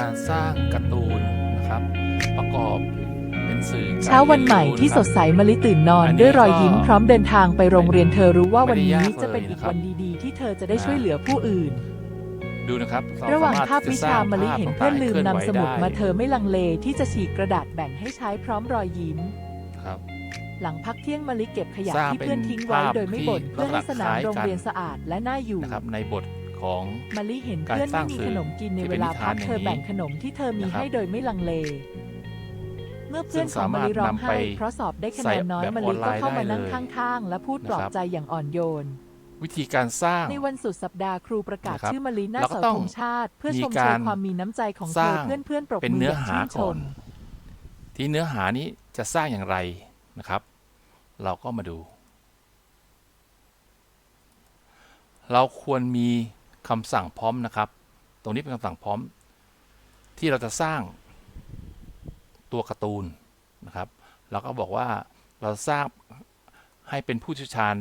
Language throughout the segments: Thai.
การสร้างการ์ตูนนะครับ ประกอบเป็นสื่อการเช้าวันใหม่ที่สดใสมะลิตื่นนอน ด้วยรอยยิ้มพร้อมเดินทางไปโรงเรียนเธอรู้ว่าวันนี้จะเป็นอีกวันดีๆ ที่เธอจะได้ช่วยเหลือผู้อื่นดูนะครับเระหว่างสมภาพถวิจะสชาร้งมะลิเห็นภาพเพื่อนลืมต่างๆนำสมุดให้มาคเธลื่อนอไม่ลังเลที่จะฉีกกระดาษแบ่งให้ใช้พร้อมรอยยิ้มไหวได้ครับหลังพักเที่ยงมะลิเก็บขยะสร้างที่เพื่อนทิ้งไว้เป็นภาพโดยไม่บ่นที่เพื่อให้สนามลักษณะโรงเรียนคล้ายกันสะอาดและน่าอยู่นะครับในบท ของมะลิเห็นการเพื่อนสร้างไม่มีสื่อขนมกินในที่เวเป็นลานิพัทากนเธออย่างนี้แบ่งขนมที่เธอมีนะครับให้โดยไม่ลังเล เมื่อเพื่อนซึ่ของงมะลิร้องสามารถนำไปไห้เพราะสอบได้คะใส่แนนน้อยแบบมะอลิอนไลก็น์เข้ามาได้นั่งเลยข้างๆ และพูดปลอบนะครับใจอย่างอ่อนโยนวิธีการสร้างในวันสุดสัปดาห์ครูประกาศนะครับชื่อมะลิหน้าเราก็เสาต้องธงชาติ เพื่อมีชมเชกายรความมีน้ำใจของสเธร้าองเพื่อนเพื่อนๆปรบเป็นมือเนื้ออย่างหาชื่นชก่อมนที่เนื้อหานี้จะสร้างอย่างไรนะครับ เราก็มาดู เราควรมี คำสั่งพร้อมนะครับ ตรงนี้เป็นคำสั่งพร้อม ที่เราจะสร้างตัวการ์ตูนนะครับ เราก็บอกว่าเราสร้างให้เป็นผู้เชี่ยวชาญ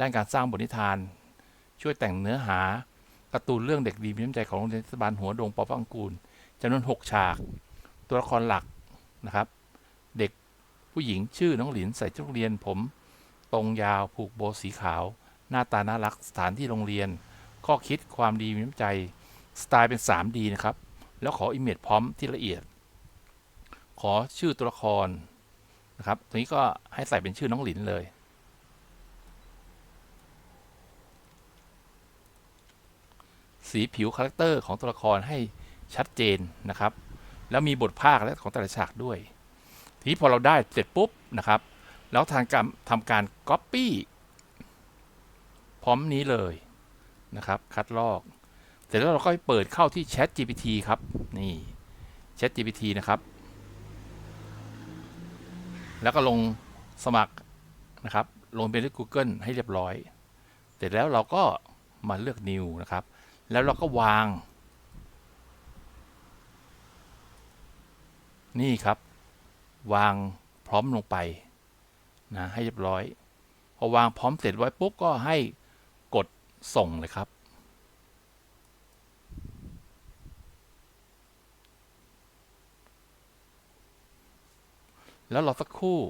ด้านการสร้างบทนิทาน ช่วยแต่งเนื้อหาการ์ตูนเรื่องเด็กดีมีน้ำใจของโรงเรียนเทศบาลหัวดงปอพังกูลจำนวนหกฉาก ตัวละครหลักนะครับ เด็กผู้หญิงชื่อน้องหลินใส่ชุดเรียนผม ตรงยาวผูกโบว์สีขาว หน้าตาน่ารักสถานที่โรงเรียน ข้อคิดความดีมีน้ำใจสไตล์เป็น 3D นะครับ แล้วขออิมเมจพร้อมที่ละเอียด ขอชื่อตัวละครนะครับตรงนี้ก็ให้ใส่เป็นชื่อน้องหลินเลย สีผิวคาแรคเตอร์ของตัวละครให้ชัดเจนนะครับ แล้วมีบทภาคและของแต่ละฉากด้วย ทีนี้พอเราได้เสร็จปุ๊บนะครับ แล้วทางการทำการ Copy พร้อมนี้เลย นะครับ คัดลอก เสร็จแล้วเราก็ไปเปิดเข้าที่ Chat GPT ครับ นี่ Chat GPT นะครับ แล้วก็ลงสมัครนะครับ ลงไปที่ Google ให้เรียบร้อย เสร็จแล้วเราก็มาเลือก New นะครับ แล้วเราก็วาง นี่ครับ วางพร้อมลงไปนะให้เรียบร้อย พอวางพร้อมเสร็จไว้ปุ๊บก็ให้ ส่งเลยครับ แล้วรอสักครู่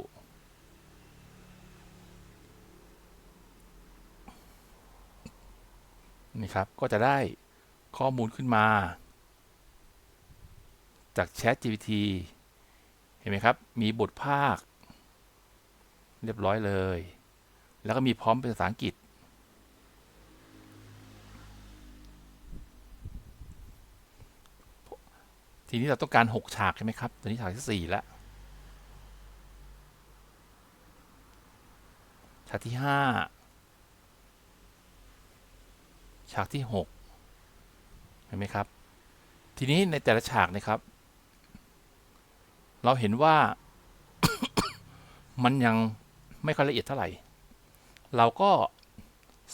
นี่ครับ ก็จะได้ข้อมูลขึ้นมา จาก Chat GPT เห็นไหมครับ มีบทภาค เรียบร้อยเลย แล้วก็มีพร้อมเป็นภาษาอังกฤษ ทีนี้เราต้องการ 6 ฉากใช่ไหมครับตัวนี้ฉากที่ 4 แล้ว ฉากที่ 5 ฉากที่ 6 เห็นไหมครับ ทีนี้ในแต่ละฉากนะครับ เราเห็นว่า มันยังไม่ค่อยละเอียดเท่าไหร่ เราก็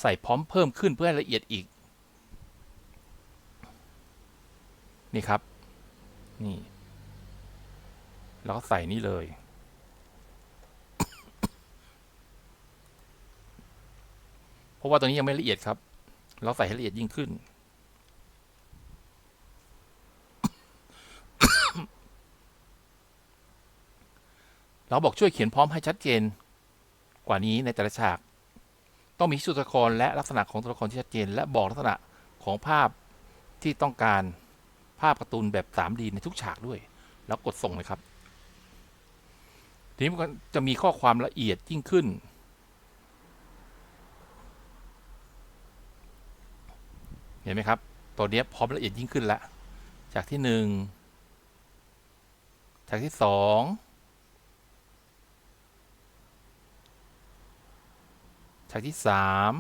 ใส่พร้อมเพิ่มขึ้นเพื่อให้ละเอียดอีก นี่ครับ นี่เราก็ใส่นี่เลย เพราะว่าตรงนี้ยังไม่ละเอียดครับ เราใส่ให้ละเอียดยิ่งขึ้น เราบอกช่วยเขียนพร้อมให้ชัดเจน กว่านี้ในแต่ละฉาก ต้องมีชื่อตัวละครและลักษณะของตัวละครที่ชัดเจน และบอกลักษณะของภาพที่ต้องการ ภาพการ์ตูนแบบ 3D ในทุกฉากด้วย แล้วกดส่งเลยครับ ทีนี้มันจะมีข้อความละเอียดยิ่งขึ้น เห็นไหมครับ ตัวเนี้ยพร้อมละเอียดยิ่งขึ้นแล้วฉากที่หนึ่งฉากที่สองฉากที่สาม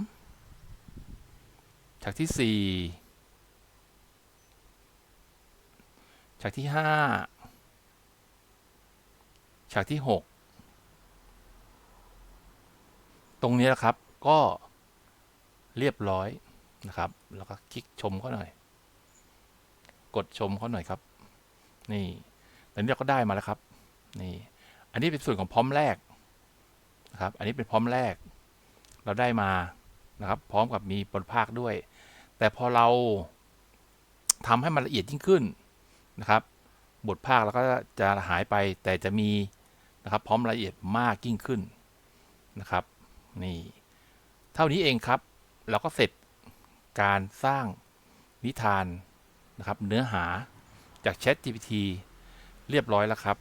ฉากที่สี่ ฉากที่ห้าฉากที่หกตรงนี้นะครับก็เรียบร้อยนะครับ แล้วก็คลิกชมเขาหน่อย กดชมเขาหน่อยครับ นี่ตอนนี้เราก็ได้มาแล้วครับ นี่ อันนี้เป็นส่วนของพร้อมแรกนะครับ อันนี้เป็นพร้อมแรก เราได้มานะครับ พร้อมกับมีบทภาคด้วย แต่พอเราทำให้มันละเอียดยิ่งขึ้น นะครับ บทภาคแล้วก็จะหายไปแต่จะมีนะครับพร้อมรายละเอียดมากยิ่งขึ้นนะครับนี่เท่านี้เองครับเราก็เสร็จการสร้างนิทานนะครับเนื้อหาจาก Chat GPT เรียบร้อยแล้วครับ